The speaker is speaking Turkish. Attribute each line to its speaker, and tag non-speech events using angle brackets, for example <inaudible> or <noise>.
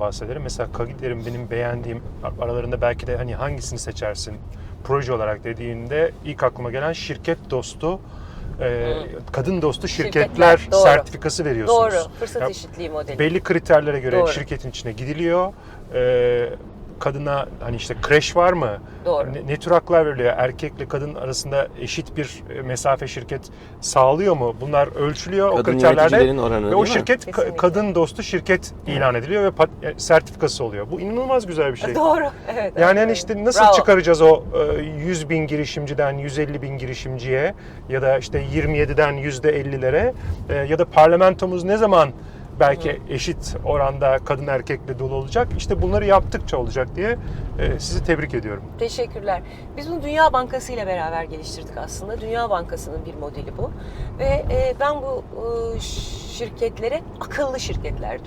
Speaker 1: projelerden bahsedelim. Mesela Kagitler'in benim beğendiğim aralarında belki de hani hangisini seçersin proje olarak dediğinde ilk aklıma gelen şirket dostu e, kadın dostu şirketler,
Speaker 2: Şirketler, doğru.
Speaker 1: sertifikası veriyorsunuz.
Speaker 2: Doğru. Fırsat eşitliği modeli.
Speaker 1: belli kriterlere göre
Speaker 2: Doğru.
Speaker 1: şirketin içine gidiliyor. Ee, kadına hani işte kreş var mı?
Speaker 2: Doğru.
Speaker 1: Ne, ne tür haklar veriliyor? Erkekle kadın arasında eşit bir e, mesafe şirket sağlıyor mu? Bunlar ölçülüyor o
Speaker 3: Kadın
Speaker 1: kriterlerde.
Speaker 3: yöneticilerin oranı
Speaker 1: Ve
Speaker 3: değil
Speaker 1: o şirket
Speaker 2: Kesinlikle.
Speaker 1: kadın dostu şirket ilan ediliyor ve pat- e, sertifikası oluyor. Bu inanılmaz güzel bir şey. <laughs>
Speaker 2: Doğru. Evet.
Speaker 1: Yani hani
Speaker 2: evet.
Speaker 1: işte nasıl
Speaker 2: Bravo.
Speaker 1: çıkaracağız o e, 100 bin girişimciden 150 bin girişimciye ya da işte 27'den %50'lere e, ya da parlamentomuz ne zaman belki eşit oranda kadın erkekle dolu olacak. İşte bunları yaptıkça olacak diye e, sizi tebrik ediyorum.
Speaker 2: Teşekkürler. Biz bunu Dünya Bankası ile beraber geliştirdik aslında. Dünya Bankası'nın bir modeli bu. Ve e, ben bu e, şirketlere akıllı şirketler